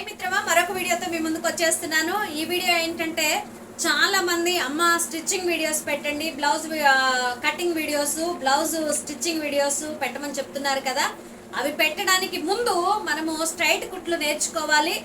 Hi మిత్రమా మరొక వీడియోతో మీ ముందుకు వచ్చేస్తున్నాను. ఈ వీడియో ఏంటంటే చాలా మంది అమ్మ స్టిచ్చింగ్ వీడియోస్ పెట్టండి blouse cutting videos blouse stitching videos పెట్టమని చెప్తున్నారు కదా. అవి పెట్టడానికి ముందు మనము స్ట్రైట్ కుట్లు నేర్చుకోవాలి.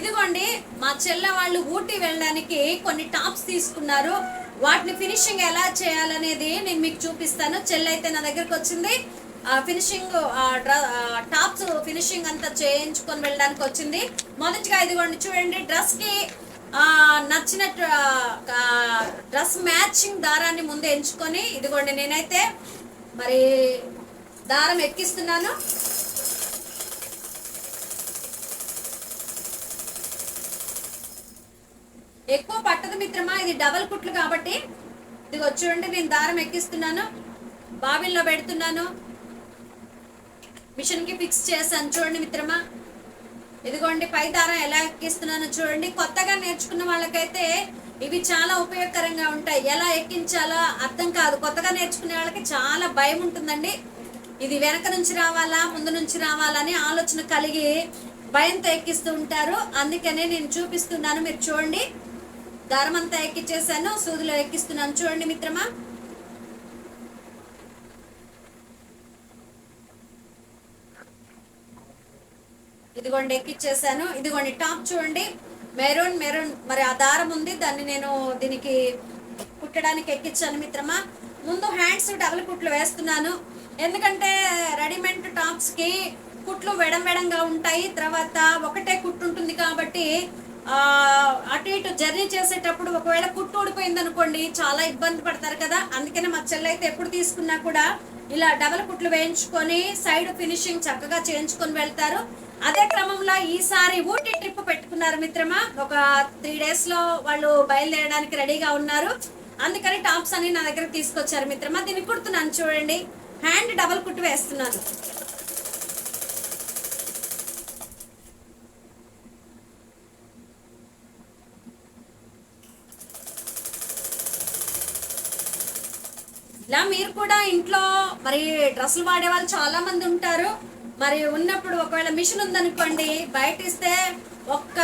ఇదిగోండి మా చెల్ల వాళ్ళు ఊటీ వెళ్ళడానికి కొన్ని టాప్స్ తీసుకున్నారు. వాటిని ఫినిషింగ్ ఎలా చేయాలనేది నేను మీకు చూపిస్తాను. చెల్లైతే నా దగ్గరకు వచ్చింది. ఆ ఫినిషింగ్ ఆ డ్ర- టాప్స్ ఫినిషింగ్ అంతా చేయించుకొని వెళ్ళడానికి వచ్చింది. మొదటిగా ఇదిగోండి చూడండి డ్రెస్కి నచ్చినట్టు డ్రెస్ మ్యాచింగ్ దారాన్ని ముందు ఎంచుకొని ఇదిగోండి నేనైతే మరి దారం ఎక్కిస్తున్నాను. ఎక్కువ పట్టదు మిత్రమా? ఇది డబల్ కుట్లు కాబట్టి. ఇదిగో చూడండి నేను దారం ఎక్కిస్తున్నాను. బావిల్లో పెడుతున్నాను. మిషన్కి ఫిక్స్ చేశాను. చూడండి మిత్రమా. ఇదిగోండి పై దారం ఎలా ఎక్కిస్తున్నానో చూడండి. కొత్తగా నేర్చుకున్న వాళ్ళకైతే ఇవి చాలా ఉపయోగకరంగా ఉంటాయి. ఎలా ఎక్కించాలో అర్థం కాదు. కొత్తగా నేర్చుకునే వాళ్ళకి చాలా భయం ఉంటుందండి. ఇది వెనక నుంచి రావాలా ముందు నుంచి రావాలా అని ఆలోచన కలిగి భయంతో ఎక్కిస్తూ ఉంటారు. అందుకనే నేను చూపిస్తున్నాను. మీరు చూడండి. దారం అంతా ఎక్కిచ్చేసాను సూదిలో ఎక్కిస్తున్నాను. చూడండి మిత్రమా. ఇదిగోండి ఎక్కిచ్చేసాను. ఇదిగోండి టాప్ చూడండి. Maroon maroon. మరి ఆ దారం ఉంది దాన్ని నేను దీనికి కుట్టడానికి ఎక్కిచ్చాను మిత్రమా. ముందు హ్యాండ్స్ డబుల్ కుట్లు వేస్తున్నాను. ఎందుకంటే రెడీమేడ్ టాప్స్కి కుట్లు వెడం వెడంగా ఉంటాయి. తర్వాత ఒకటే కుట్టు ఉంటుంది కాబట్టి అటు ఇటు జర్నీ చేసేటప్పుడు ఒకవేళ కుట్టు ఊడిపోయింది అనుకోండి చాలా ఇబ్బంది పడతారు కదా. అందుకనే మా చెల్లి అయితే ఎప్పుడు తీసుకున్నా కూడా ఇలా డబల్ కుట్లు వేయించుకొని సైడ్ ఫినిషింగ్ చక్కగా చేయించుకొని వెళ్తారు. అదే క్రమంలో ఈసారి ఊటీ ట్రిప్ పెట్టుకున్నారు మిత్రమా. ఒక త్రీ డేస్లో వాళ్ళు బయలుదేరడానికి రెడీగా ఉన్నారు. అందుకని టాప్స్ అని నా దగ్గర తీసుకొచ్చారు మిత్రమా. దీన్ని కుడుతున్నాను చూడండి. హ్యాండ్ డబల్ కుట్టు వేస్తున్నాను ఇలా మీరు కూడా ఇంట్లో మరి డ్రెస్సులు వాడే వాళ్ళు చాలా మంది ఉంటారు. మరి ఉన్నప్పుడు ఒకవేళ మిషన్ ఉందనుకోండి బయట ఇస్తే ఒక్క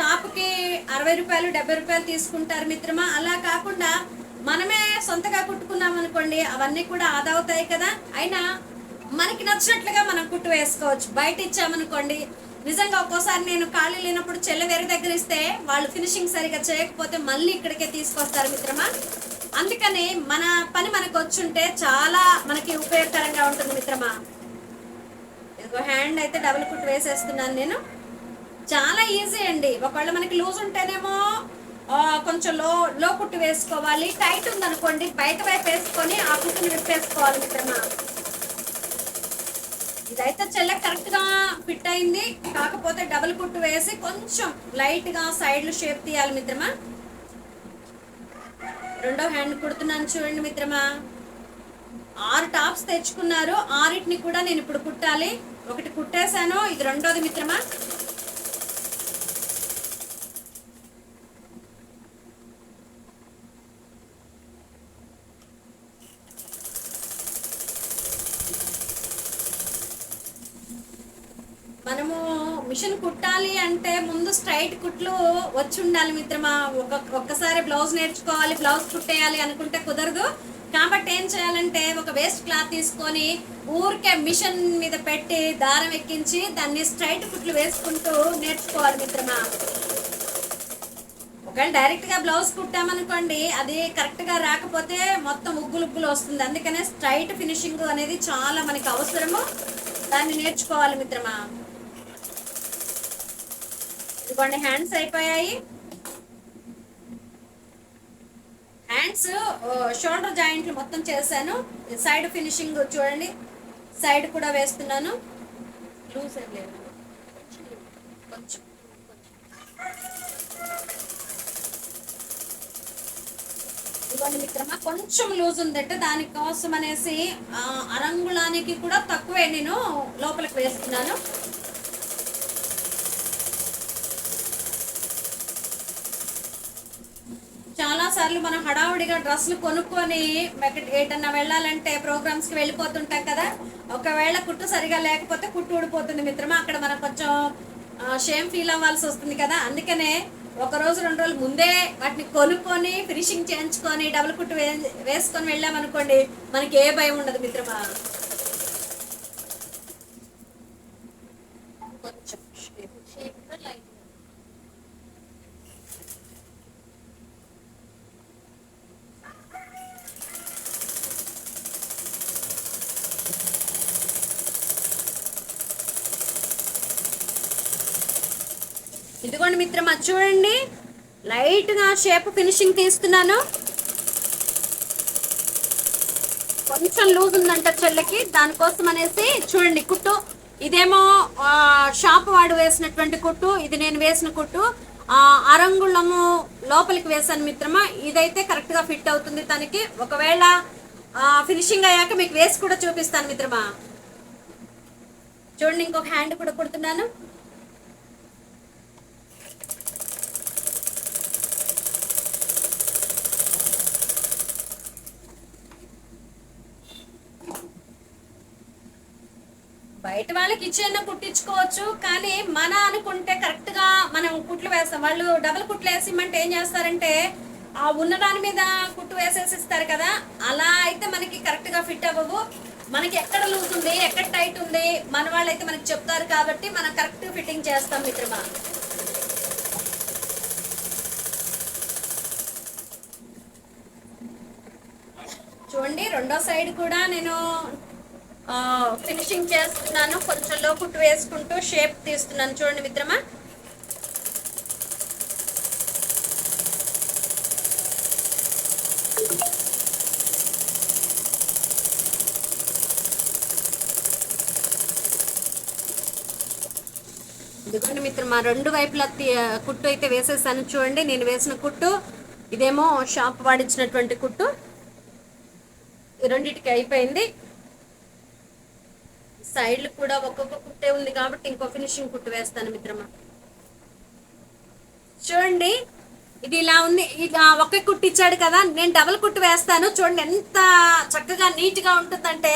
టాప్కి అరవై రూపాయలు డెబ్బై రూపాయలు తీసుకుంటారు మిత్రమా? అలా కాకుండా మనమే సొంతగా కుట్టుకున్నాం అనుకోండి అవన్నీ కూడా ఆదా అవుతాయి కదా. అయినా మనకి నచ్చినట్లుగా మనం కుట్టు వేసుకోవచ్చు. బయట ఇచ్చామనుకోండి నిజంగా ఒక్కోసారి నేను ఖాళీ లేనప్పుడు చెల్ల వేరే దగ్గర ఇస్తే వాళ్ళు ఫినిషింగ్ సరిగా చేయకపోతే మళ్ళీ ఇక్కడికే తీసుకొస్తారు మిత్రమా? అందుకని మన పని మనకు వచ్చుంటే చాలా మనకి ఉపయోగకరంగా ఉంటుంది మిత్రమా. ఇదిగో హ్యాండ్ అయితే డబుల్ కుట్ వేసేస్తున్నాను నేను. చాలా ఈజీ అండి. ఒకవేళ మనకి లూజ్ ఉంటేనేమో కొంచెం లో లో కుట్టు వేసుకోవాలి. టైట్ ఉందనుకోండి బయట వైపు వేసుకొని ఆ కుట్టుని విప్పేసుకోవాలి మిత్రమా. ఇదైతే చెల్ల కరెక్ట్గా ఫిట్ అయింది. కాకపోతే డబుల్ కుట్టు వేసి కొంచెం లైట్గా సైడ్లు షేప్ తీయాలి మిత్రమా. రెండో హ్యాండ్ కుడుతున్నాను చూడండి మిత్రమా. ఆరు టాప్స్ తెచ్చుకున్నారు. ఆరిటిని కూడా నేను ఇప్పుడు కుట్టాలి. ఒకటి కుట్టేశాను. ఇది రెండోది మిత్రమా. మనము మిషన్ కుట్టాలి అంటే ముందు స్ట్రైట్ కుట్లు వచ్చి ఉండాలి మిత్రమా. ఒక ఒక్కసారి బ్లౌజ్ నేర్చుకోవాలి బ్లౌజ్ కుట్టేయాలి అనుకుంటే కుదరదు. కాబట్టి ఏం చేయాలంటే ఒక వేస్ట్ క్లాత్ తీసుకొని ఊరికే మిషన్ మీద పెట్టి దారం ఎక్కించి దాన్ని స్ట్రైట్ కుట్లు వేసుకుంటూ నేర్చుకోవాలి మిత్రమా. ఒకవేళ డైరెక్ట్గా బ్లౌజ్ కుట్టామనుకోండి అది కరెక్ట్గా రాకపోతే మొత్తం ఉగ్గులు ఉగ్గులు వస్తుంది. అందుకనే స్ట్రైట్ ఫినిషింగ్ అనేది చాలా మనకి అవసరము. దాన్ని నేర్చుకోవాలి మిత్రమా. ఇదిగోండి హ్యాండ్స్ అయిపోయాయి. హ్యాండ్స్ షోల్డర్ జాయింట్లు మొత్తం చేశాను. సైడ్ ఫినిషింగ్ చూడండి. సైడ్ కూడా వేస్తున్నాను. లూజ్ లేదు. కొంచెం ఇదిగోండి మిత్రమా కొంచెం లూజ్ ఉందంటే. దానికోసం అనేసి అరంగుళానికి కూడా తక్కువే నేను లోపలికి వేస్తున్నాను చాలా సార్లు మనం హడావుడిగా డ్రెస్సులు కొనుక్కొని ఏటన్నా వెళ్ళాలంటే ప్రోగ్రామ్స్కి వెళ్ళిపోతుంటాం కదా. ఒకవేళ కుట్టు సరిగా లేకపోతే కుట్టు ఊడిపోతుంది మిత్రమా. అక్కడ మనం కొంచెం షేమ్ ఫీల్ అవ్వాల్సి వస్తుంది కదా. అందుకనే ఒక రోజు రెండు రోజులు ముందే వాటిని కొనుక్కొని ఫినిషింగ్ చేయించుకొని డబుల్ కుట్టు వే వేసుకొని వెళ్ళామనుకోండి మనకి ఏ భయం ఉండదు మిత్రమా కొంచెం shape. షేప్ కూడా లైట్ ఇదిగోండి మిత్రమా చూడండి. లైట్గా షేప్ ఫినిషింగ్ తీస్తున్నాను. కొంచెం లూజ్ ఉందంట చెల్లెకి దానికోసం అనేసి చూడండి కుట్టు. ఇదేమో షాప్ వాడు వేసినటువంటి కుట్టు ఇది నేను వేసిన కుట్టు. అరంగుళము లోపలికి వేసాను మిత్రమా. ఇదైతే కరెక్ట్గా ఫిట్ అవుతుంది తనకి. ఒకవేళ ఫినిషింగ్ అయ్యాక మీకు వేసి కూడా చూపిస్తాను మిత్రమా. చూడండి ఇంకొక హ్యాండ్ కూడా కుడుతున్నాను. బయట వాళ్ళకి ఇచ్చేనా కుట్టించుకోవచ్చు కానీ మన అనుకుంటే కరెక్ట్గా మనం కుట్లు వేస్తాం. వాళ్ళు డబుల్ కుట్లు వేసి ఇమ్మంటే ఏం చేస్తారంటే ఆ ఉన్న దాని మీద కుట్టు వేసేసి ఇస్తారు కదా అలా అయితే మనకి కరెక్ట్గా ఫిట్ అవ్వవు. మనకి ఎక్కడ లూజ్ ఉంది ఎక్కడ టైట్ ఉంది మన వాళ్ళు అయితే మనకి చెప్తారు కాబట్టి మనం కరెక్ట్ ఫిట్టింగ్ చేస్తాం మిత్రమా. చూడండి రెండో సైడ్ కూడా నేను ఫినిషింగ్ చేస్తున్నాను. కొంచెం లో కుట్టు వేసుకుంటూ షేప్ తీస్తున్నాను. చూడండి మిత్రమా. ఇదిగోండి మిత్రమా రెండు వైపులా కుట్టు అయితే వేసేసాను. చూడండి నేను వేసిన కుట్టు ఇదేమో షాప్ వాడించినటువంటి కుట్టు. రెండింటికి రెండిటికి అయిపోయింది. సైడ్లు కూడా ఒక్కొక్క కుట్టే ఉంది కాబట్టి ఇంకో ఫినిషింగ్ కుట్టు వేస్తాను మిత్రమా. చూడండి ఇది ఇలా ఉంది. ఇక ఒకే కుట్టు ఇచ్చాడు కదా నేను డబల్ కుట్టు వేస్తాను. చూడండి ఎంత చక్కగా నీట్గా ఉంటుందంటే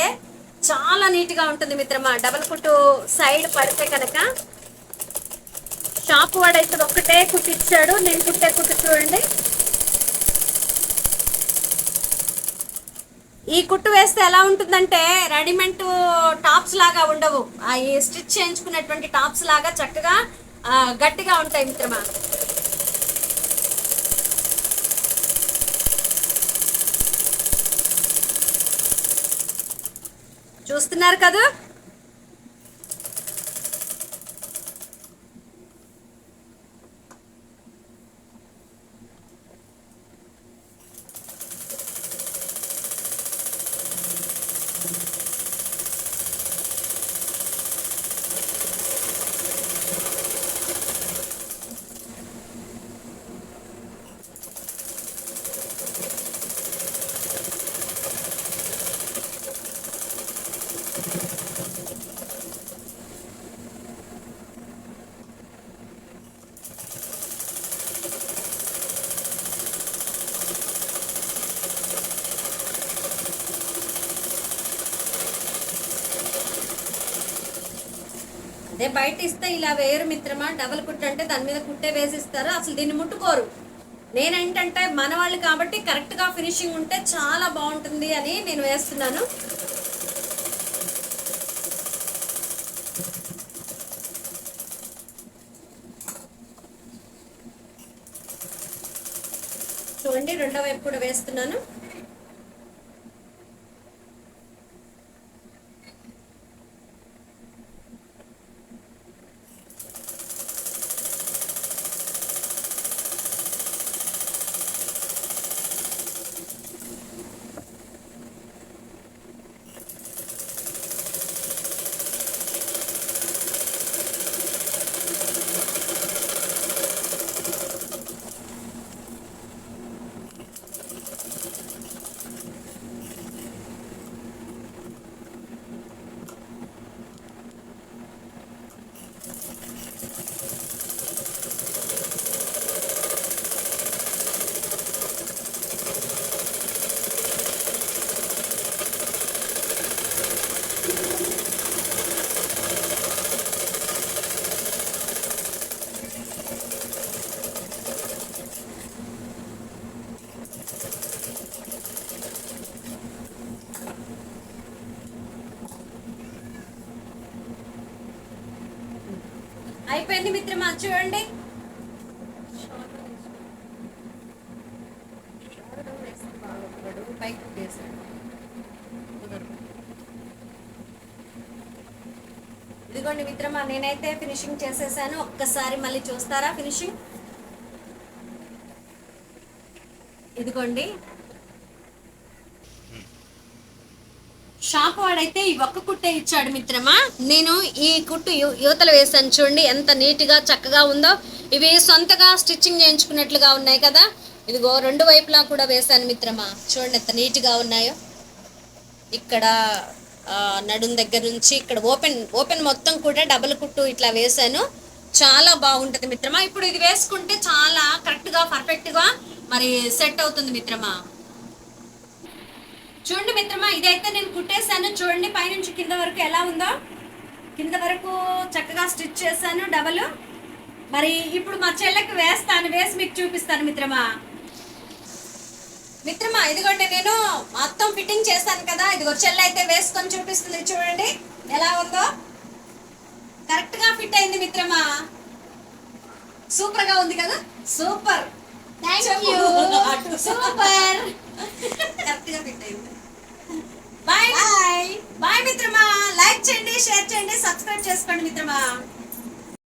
చాలా నీట్గా ఉంటుంది మిత్రమా. డబల్ కుట్టు సైడ్ పడితే కనుక షాప్ వాడైతే ఒక్కటే కుట్టిచ్చాడు నేను కుట్టే కుట్టు చూడండి. ఈ కుట్టు వేస్తే ఎలా ఉంటుందంటే రెడీమేడ్ టాప్స్ లాగా ఉండవు. ఈ స్టిచ్ చేయించుకున్నటువంటి టాప్స్ లాగా చక్కగా గట్టిగా ఉంటాయి మిత్రమా? చూస్తున్నారు కదా? అదే బయట ఇస్తే ఇలా వేయరు మిత్రమా? డబల్ కుట్టు అంటే దాని మీద కుట్టే వేసిస్తారు? అసలు దీన్ని ముట్టుకోరు. నేనేంటంటే మన వాళ్ళు కాబట్టి కరెక్ట్గా ఫినిషింగ్ ఉంటే చాలా బాగుంటుంది అని నేను వేస్తున్నాను. చూడండి రెండో వైపు కూడా వేస్తున్నాను. అయిపోయింది మిత్రమా? చూడండి. ఇదిగోండి మిత్రమా నేనైతే ఫినిషింగ్ చేసేసాను. ఒక్కసారి మళ్ళీ చూస్తారా ఫినిషింగ్ ఇదిగోండి. షాప్ వాడైతే ఈ ఒక్క కుట్టే ఇచ్చాడు మిత్రమా? నేను ఈ కుట్టు యువతలు వేసాను చూడండి ఎంత నీట్గా చక్కగా ఉందో. ఇవి సొంతగా స్టిచ్చింగ్ చేయించుకున్నట్లుగా ఉన్నాయి కదా? ఇదిగో రెండు వైపులా కూడా వేసాను మిత్రమా. చూడండి ఎంత నీట్గా ఉన్నాయో. ఇక్కడ నడుం దగ్గర నుంచి ఇక్కడ ఓపెన్ ఓపెన్ మొత్తం కూడా డబుల్ కుట్టు ఇట్లా వేసాను చాలా బాగుంటుంది మిత్రమా. ఇప్పుడు ఇది వేసుకుంటే చాలా కరెక్ట్గా పర్ఫెక్ట్గా మరి సెట్ అవుతుంది మిత్రమా. చూడండి మిత్రమా ఇదైతే నేను కుట్టేశాను. చూడండి పైనుంచి కింద వరకు ఎలా ఉందో. కింద వరకు చక్కగా స్టిచ్ చేశాను డబల్. మరి ఇప్పుడు మా చెల్లెకి వేస్తాను వేసి మీకు చూపిస్తాను మిత్రమా. మిత్రమా ఇదిగోండి నేను మొత్తం ఫిట్టింగ్ చేశాను కదా ఇదిగో చెల్లె అయితే వేసుకొని చూపిస్తుంది చూడండి ఎలా ఉందో. కరెక్ట్ గా ఫిట్ అయింది మిత్రమా. సూపర్గా ఉంది కదా సూపర్. You. అటు. సూపర్. కరెక్ట్గా ఫిట్ అయింది. బాయ్ బాయ్ మిత్రమా లైక్ చేయండి షేర్ చేయండి సబ్స్క్రైబ్ చేసుకోండి మిత్రమా